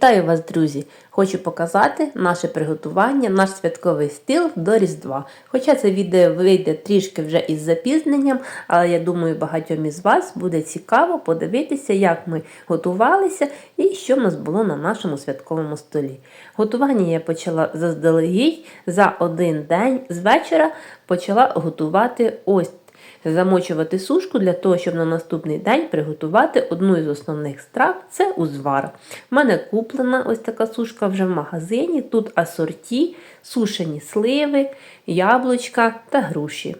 Вітаю вас, друзі! Хочу показати наше приготування, наш святковий стіл до Різдва. Хоча це відео вийде трішки вже із запізненням, але я думаю, багатьом із вас буде цікаво подивитися, як ми готувалися і що в нас було на нашому святковому столі. Готування я почала заздалегідь за один день з вечора почала готувати ось замочувати сушку для того, щоб на наступний день приготувати одну із основних страв це узвар. У мене куплена ось така сушка вже в магазині. Тут асорті, сушені сливи, яблучка та груші.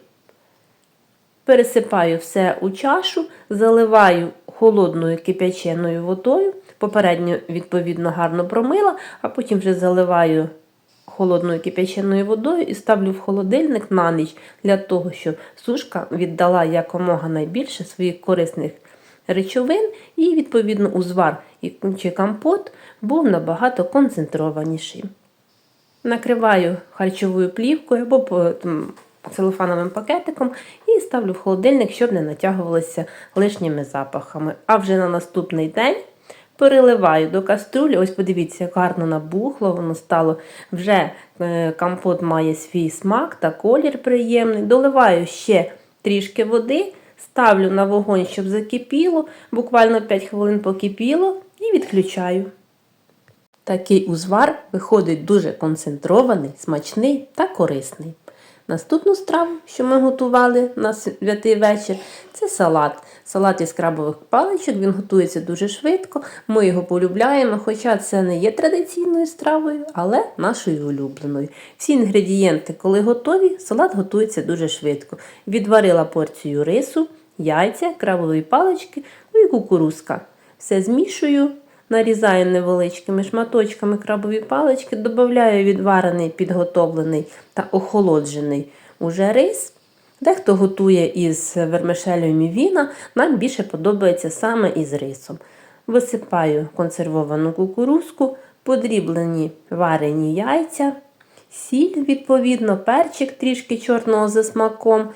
Пересипаю все у чашу, заливаю холодною кип'яченою водою. Попередньо, відповідно, гарно промила, а потім вже заливаю холодною кип'яченою водою і ставлю в холодильник на ніч для того, щоб сушка віддала якомога найбільше своїх корисних речовин, і, відповідно, узвар чи компот був набагато концентрованіший. Накриваю харчовою плівкою або целофановим пакетиком і ставлю в холодильник, щоб не натягувалося лишніми запахами. А вже на наступний день переливаю до каструлі. Ось подивіться, як гарно набухло, воно стало вже е, компот має свій смак та колір приємний. Доливаю ще трішки води, ставлю на вогонь, щоб закипіло, буквально 5 хвилин покипіло і відключаю. Такий узвар виходить дуже концентрований, смачний та корисний. Наступну страву, що ми готували на святий вечір, це салат. Салат із крабових паличок, він готується дуже швидко. Ми його полюбляємо, хоча це не є традиційною стравою, але нашою улюбленою. Всі інгредієнти, коли готові, салат готується дуже швидко. Відварила порцію рису, яйця, крабові палички ну і кукурузка. Все змішую. Нарізаю невеличкими шматочками крабові палички, додаю відварений, підготовлений та охолоджений уже рис. Дехто готує із вермишелею мівіна, нам більше подобається саме із рисом. Висипаю консервовану кукурузку, подріблені варені яйця, сіль, відповідно, перчик трішки чорного за смаком.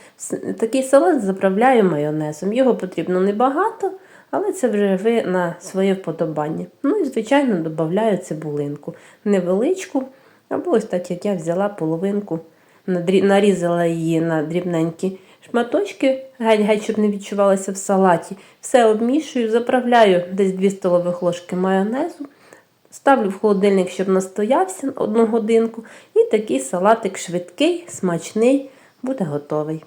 Такий салат заправляю майонезом. Його потрібно небагато. Але це вже ви на своє вподобання. Ну і, звичайно, додаю цибулинку. Невеличку, або ось так, як я взяла половинку, нарізала її на дрібненькі шматочки, геть-геть, щоб не відчувалося в салаті. Все обмішую, заправляю десь 2 столових ложки майонезу. Ставлю в холодильник, щоб настоявся одну годинку. І такий салатик швидкий, смачний, буде готовий.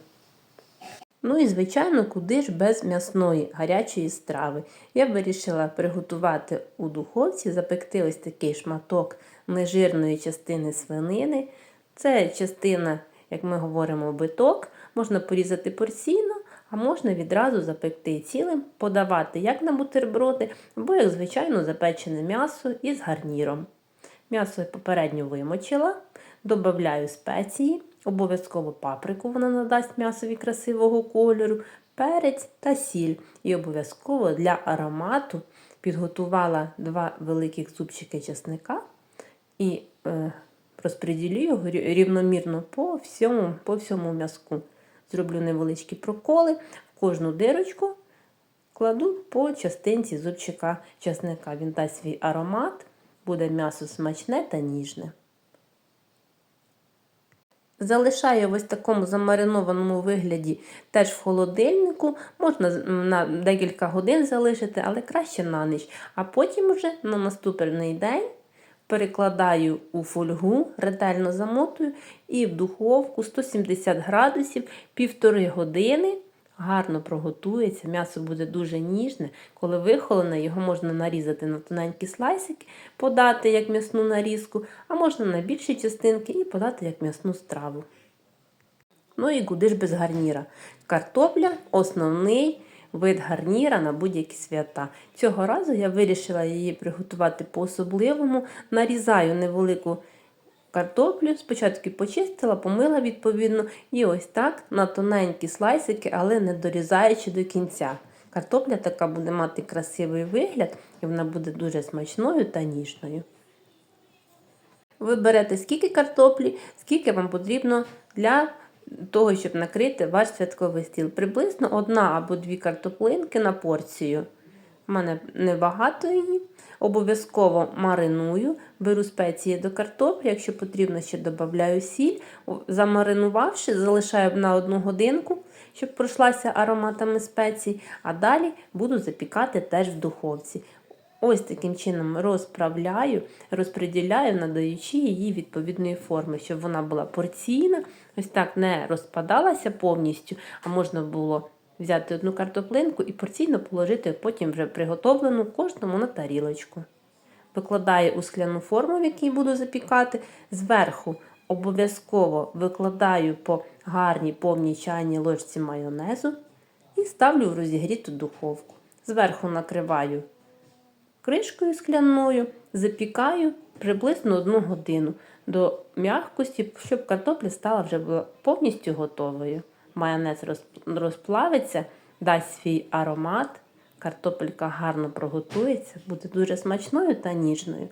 Ну і, звичайно, куди ж без м'ясної гарячої страви. Я вирішила приготувати у духовці, запекти ось такий шматок нежирної частини свинини. Це частина, як ми говоримо, биток. Можна порізати порційно, а можна відразу запекти цілим, подавати як на бутерброди, або, як звичайно, запечене м'ясо із гарніром. М'ясо я попередньо вимочила, додаю спеції. Обов'язково паприку вона надасть м'ясові красивого кольору, перець та сіль. І обов'язково для аромату підготувала два великих зубчики чесника і е, розподілю його рівномірно по всьому по всьому м'язку. Зроблю невеличкі проколи, в кожну дирочку кладу по частинці зубчика чесника. Він дасть свій аромат, буде м'ясо смачне та ніжне. Залишаю в ось такому замаринованому вигляді теж в холодильнику. Можна на декілька годин залишити, але краще на ніч. А потім вже на наступний день перекладаю у фольгу, ретельно замотую і в духовку 170 градусів півтори години гарно проготується, м'ясо буде дуже ніжне. Коли вихолене, його можна нарізати на тоненькі слайсики, подати як м'ясну нарізку, а можна на більші частинки і подати як м'ясну страву. Ну і куди ж без гарніра. Картопля основний вид гарніра на будь-які свята. Цього разу я вирішила її приготувати по-особливому. Нарізаю невелику Картоплю спочатку почистила, помила відповідно, і ось так на тоненькі слайсики, але не дорізаючи до кінця. Картопля така буде мати красивий вигляд, і вона буде дуже смачною та ніжною. Ви берете скільки картоплі, скільки вам потрібно для того, щоб накрити ваш святковий стіл. Приблизно одна або дві картоплинки на порцію. У мене небагато її. Обов'язково мариную, беру спеції до картоплі, якщо потрібно, ще додаю сіль. Замаринувавши, залишаю на одну годинку, щоб пройшлася ароматами спецій, а далі буду запікати теж в духовці. Ось таким чином розправляю, розподіляю, надаючи її відповідної форми, щоб вона була порційна, ось так не розпадалася повністю, а можна було взяти одну картоплинку і порційно положити потім вже приготовлену кожному на тарілочку. Викладаю у скляну форму, в якій буду запікати. Зверху обов'язково викладаю по гарній повній чайній ложці майонезу і ставлю в розігріту духовку. Зверху накриваю кришкою скляною, запікаю приблизно одну годину до м'якості, щоб картопля стала вже повністю готовою. Майонез розплавиться, дасть свій аромат, картопелька гарно проготується, буде дуже смачною та ніжною.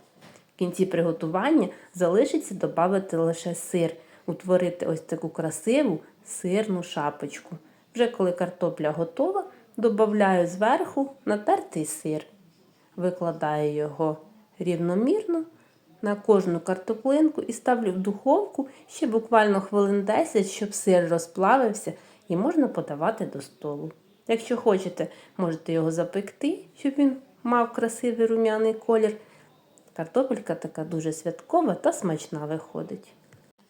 В кінці приготування залишиться додати лише сир, утворити ось таку красиву сирну шапочку. Вже коли картопля готова, додаю зверху натертий сир. Викладаю його рівномірно на кожну картоплинку і ставлю в духовку ще буквально хвилин 10, щоб сир розплавився і можна подавати до столу. Якщо хочете, можете його запекти, щоб він мав красивий рум'яний колір. Картопелька така дуже святкова та смачна виходить.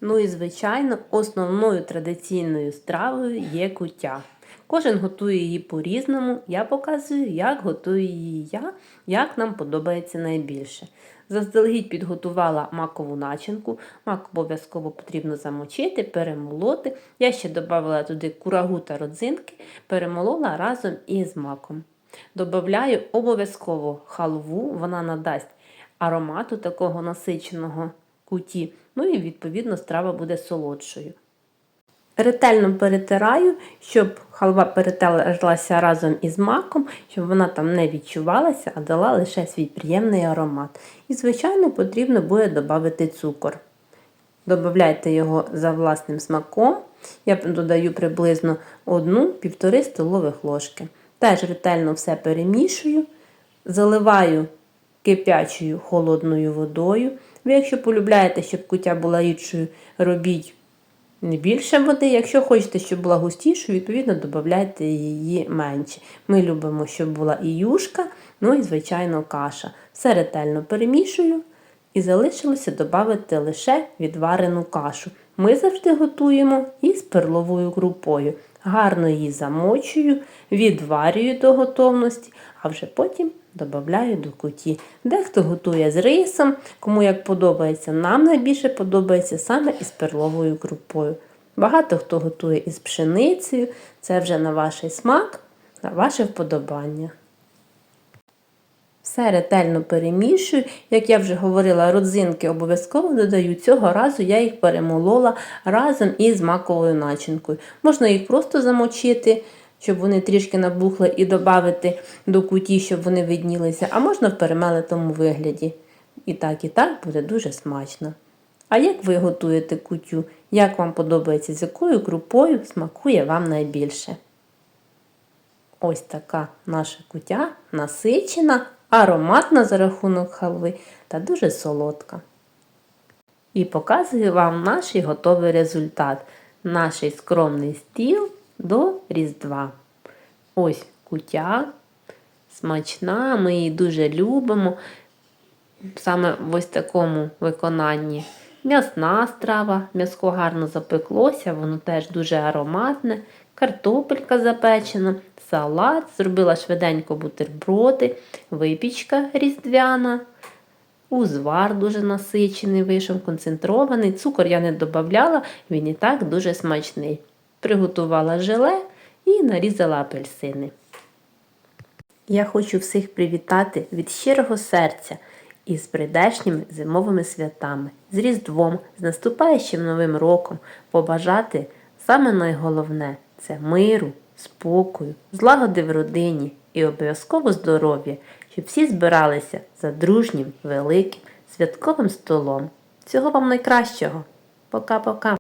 Ну і, звичайно, основною традиційною стравою є куття. Кожен готує її по-різному. Я показую, як готую її я, як нам подобається найбільше. Заздалегідь підготувала макову начинку. Мак обов'язково потрібно замочити, перемолоти. Я ще додала туди курагу та родзинки, перемолола разом із маком. Добавляю обов'язково халву, вона надасть аромату такого насиченого куті. Ну і відповідно страва буде солодшою. Ретельно перетираю, щоб халва перетерлася разом із маком, щоб вона там не відчувалася, а дала лише свій приємний аромат. І, звичайно, потрібно буде додати цукор. Добавляйте його за власним смаком. Я додаю приблизно 1-1,5 столових ложки. Теж ретельно все перемішую, заливаю кипячою холодною водою. Ви, якщо полюбляєте, щоб куття була рідшою, робіть більше води. Якщо хочете, щоб була густішою, відповідно додавайте її менше. Ми любимо, щоб була і юшка, ну і, звичайно, каша. Все ретельно перемішую і залишилося додати лише відварену кашу. Ми завжди готуємо із перловою крупою. Гарно її замочую, відварюю до готовності, а вже потім додаю до куті. Дехто готує з рисом, кому як подобається, нам найбільше подобається саме із перловою крупою. Багато хто готує із пшеницею, це вже на ваш смак, на ваше вподобання. Все ретельно перемішую. Як я вже говорила, родзинки обов'язково додаю. Цього разу я їх перемолола разом із маковою начинкою. Можна їх просто замочити, щоб вони трішки набухли, і додати до куті, щоб вони виднілися, а можна в перемелитому вигляді. І так, і так буде дуже смачно. А як ви готуєте кутю? Як вам подобається, з якою крупою смакує вам найбільше? Ось така наша кутя насичена, ароматна за рахунок халви та дуже солодка. І показую вам наш готовий результат. Наш скромний стіл до Різдва. Ось кутя, смачна, ми її дуже любимо. Саме в ось такому виконанні. М'ясна страва, м'яско гарно запеклося, воно теж дуже ароматне, картопелька запечена, салат, зробила швиденько бутерброди, випічка різдвяна, узвар дуже насичений, вийшов, концентрований. Цукор я не додавала, він і так дуже смачний. Приготувала желе і нарізала апельсини. Я хочу всіх привітати від щирого серця із прийдешніми зимовими святами, з Різдвом, з наступаючим Новим роком, побажати саме найголовне це миру, спокою, злагоди в родині і обов'язково здоров'я, щоб всі збиралися за дружнім, великим, святковим столом. Всього вам найкращого. Пока-пока.